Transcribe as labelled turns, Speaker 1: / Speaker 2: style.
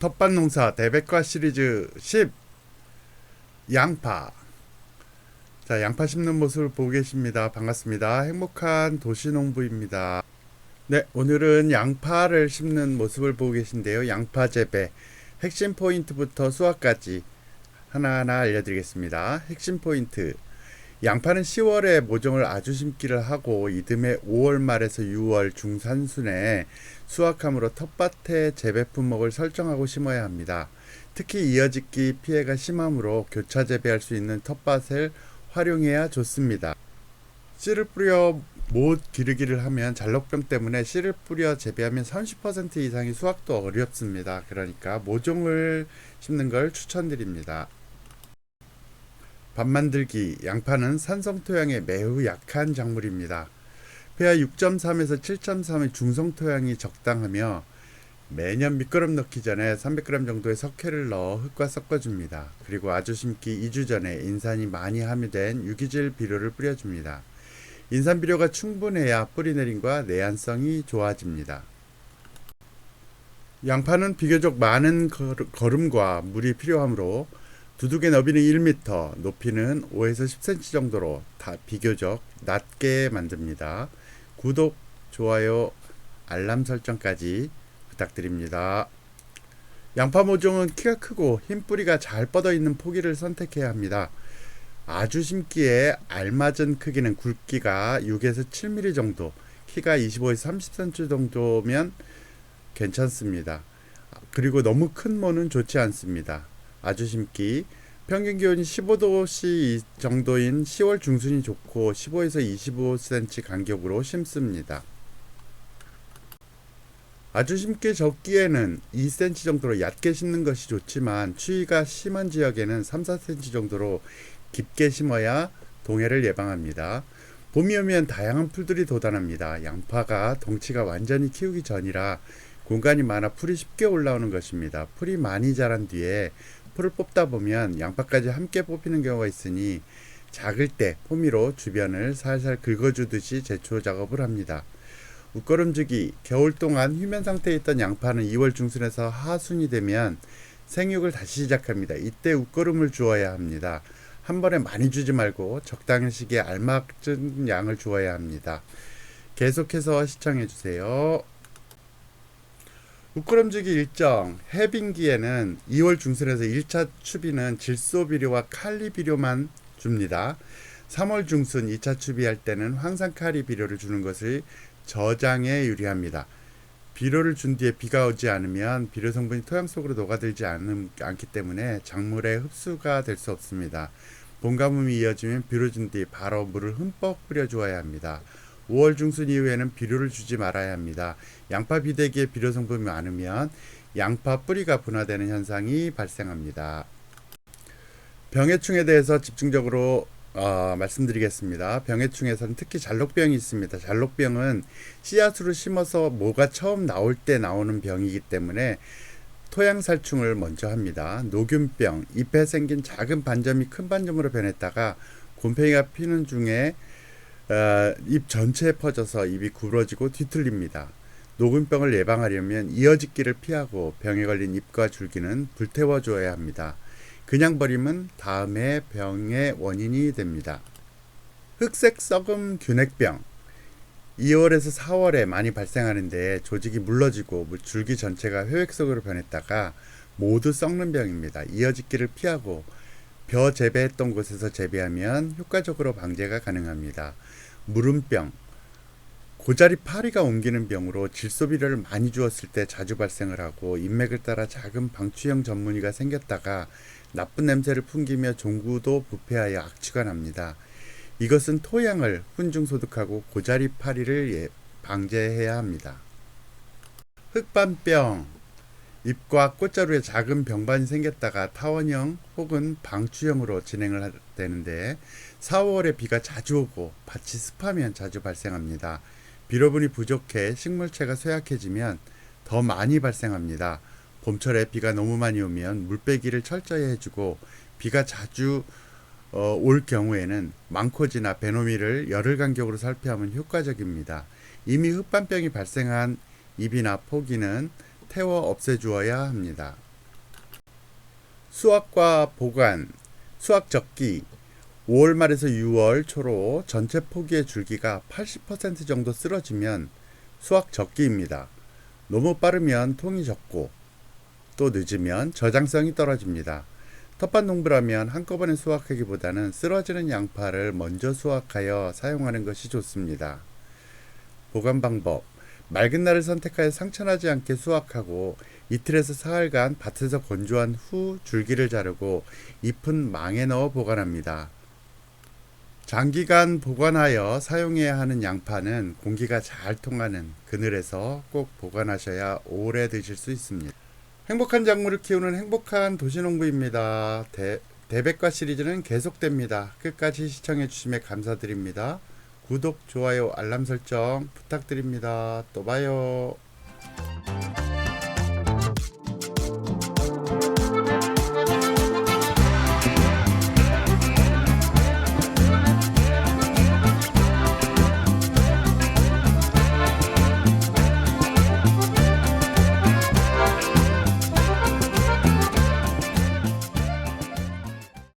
Speaker 1: 텃밭 농사 대백과 시리즈 10 양파. 자 양파 심는 모습을 보고 계십니다. 반갑습니다. 행복한 도시농부입니다. 네 오늘은 양파를 심는 모습을 보고 계신데요. 양파 재배 핵심 포인트부터 수확까지 하나하나 알려드리겠습니다. 핵심 포인트 양파는 10월에 모종을 아주 심기를 하고 이듬해 5월 말에서 6월 중산순에 수확함으로 텃밭에 재배 품목을 설정하고 심어야 합니다. 특히 이어짓기 피해가 심하므로 교차 재배할 수 있는 텃밭을 활용해야 좋습니다. 씨를 뿌려 못 기르기를 하면 잘록병 때문에 씨를 뿌려 재배하면 30% 이상의 수확도 어렵습니다. 그러니까 모종을 심는 걸 추천드립니다. 밥 만들기 양파는 산성 토양에 매우 약한 작물입니다. pH 6.3에서 7.3의 중성 토양이 적당하며 매년 밑거름 넣기 전에 300g 정도의 석회를 넣어 흙과 섞어줍니다. 그리고 아주 심기 2주 전에 인산이 많이 함유된 유기질 비료를 뿌려줍니다. 인산 비료가 충분해야 뿌리 내림과 내한성이 좋아집니다. 양파는 비교적 많은 거름과 물이 필요하므로 두둑의 너비는 1m, 높이는 5에서 10cm 정도로 다 비교적 낮게 만듭니다. 구독, 좋아요, 알람 설정까지 부탁드립니다. 양파 모종은 키가 크고 흰 뿌리가 잘 뻗어 있는 포기를 선택해야 합니다. 아주 심기에 알맞은 크기는 굵기가 6에서 7mm 정도, 키가 25에서 30cm 정도면 괜찮습니다. 그리고 너무 큰 모는 좋지 않습니다. 아주 심기 평균 기온이 15도씨 정도인 10월 중순이 좋고 15에서 25cm 간격으로 심습니다. 아주 심게 적기에는 2cm 정도로 얕게 심는 것이 좋지만 추위가 심한 지역에는 3, 4cm 정도로 깊게 심어야 동해를 예방합니다. 봄이 오면 다양한 풀들이 돋아납니다. 양파가 덩치가 완전히 키우기 전이라 공간이 많아 풀이 쉽게 올라오는 것입니다. 풀이 많이 자란 뒤에 풀을 뽑다 보면 양파까지 함께 뽑히는 경우가 있으니 작을 때 호미로 주변을 살살 긁어주듯이 제초 작업을 합니다. 웃거름주기 겨울 동안 휴면 상태에 있던 양파는 2월 중순에서 하순이 되면 생육을 다시 시작합니다. 이때 웃거름을 주어야 합니다. 한 번에 많이 주지 말고 적당한 시기에 알맞은 양을 주어야 합니다. 계속해서 시청해 주세요. 우끄럼지기 일정 해빙기에는 2월 중순에서 1차 추비는 질소비료와 칼리비료만 줍니다. 3월 중순 2차 추비할 때는 황산 칼리 비료를 주는 것을 저장에 유리합니다. 비료를 준 뒤에 비가 오지 않으면 비료 성분이 토양 속으로 녹아들지 않음, 않기 때문에 작물의 흡수가 될 수 없습니다. 봄 가뭄이 이어지면 비료 준 뒤 바로 물을 흠뻑 뿌려 주어야 합니다. 5월 중순 이후에는 비료를 주지 말아야 합니다. 양파 비대기에 비료 성분이 많으면 양파 뿌리가 분화되는 현상이 발생합니다. 병해충에 대해서 집중적으로 어, 말씀드리겠습니다. 병해충에서는 특히 잘록병이 있습니다. 잘록병은 씨앗으로 심어서 모가 처음 나올 때 나오는 병이기 때문에 토양살충을 먼저 합니다. 녹균병, 잎에 생긴 작은 반점이 큰 반점으로 변했다가 곰팡이가 피는 중에 어, 입 전체에 퍼져서 입이 굴어지고 뒤틀립니다. 녹음병을 예방하려면 이어짓기를 피하고 병에 걸린 잎과 줄기는 불태워 줘야 합니다. 그냥 버리면 다음에 병의 원인이 됩니다. 흑색 썩음 균핵병 2월에서 4월에 많이 발생하는데 조직이 물러지고 줄기 전체가 회획석으로 변했다가 모두 썩는 병입니다. 이어짓기를 피하고 벼 재배했던 곳에서 재배하면 효과적으로 방제가 가능합니다. 무름병 고자리 파리가 옮기는 병으로 질소비료를 많이 주었을 때 자주 발생을 하고 인맥을 따라 작은 방추형 전문이가 생겼다가 나쁜 냄새를 풍기며 종구도 부패하여 악취가 납니다. 이것은 토양을 훈중소득하고 고자리 파리를 예, 방제해야 합니다. 흑반병 잎과 꽃자루에 작은 병반이 생겼다가 타원형 혹은 방추형으로 진행을 되는데 4, 5월에 비가 자주 오고 밭이 습하면 자주 발생합니다. 비료분이 부족해 식물체가 쇠약해지면 더 많이 발생합니다. 봄철에 비가 너무 많이 오면 물빼기를 철저히 해주고 비가 자주 어, 올 경우에는 망코지나 베노미를 열흘 간격으로 살펴하면 효과적입니다. 이미 흑반병이 발생한 잎이나 포기는 태워 없애주어야 합니다. 수확과 보관, 수확 적기 5월 말에서 6월 초로 전체 포기의 줄기가 80% 정도 쓰러지면 수확 적기입니다. 너무 빠르면 통이 적고 또 늦으면 저장성이 떨어집니다. 텃밭 농부라면 한꺼번에 수확하기보다는 쓰러지는 양파를 먼저 수확하여 사용하는 것이 좋습니다. 보관 방법 맑은 날을 선택하여 상처나지 않게 수확하고 이틀에서 사흘간 밭에서 건조한 후 줄기를 자르고 잎은 망에 넣어 보관합니다. 장기간 보관하여 사용해야 하는 양파는 공기가 잘 통하는 그늘에서 꼭 보관하셔야 오래 드실 수 있습니다. 행복한 작물을 키우는 행복한 도시농부입니다. 대, 대백과 시리즈는 계속됩니다. 끝까지 시청해 주심에 감사드립니다. 구독, 좋아요, 알람 설정 부탁드립니다. 또 봐요.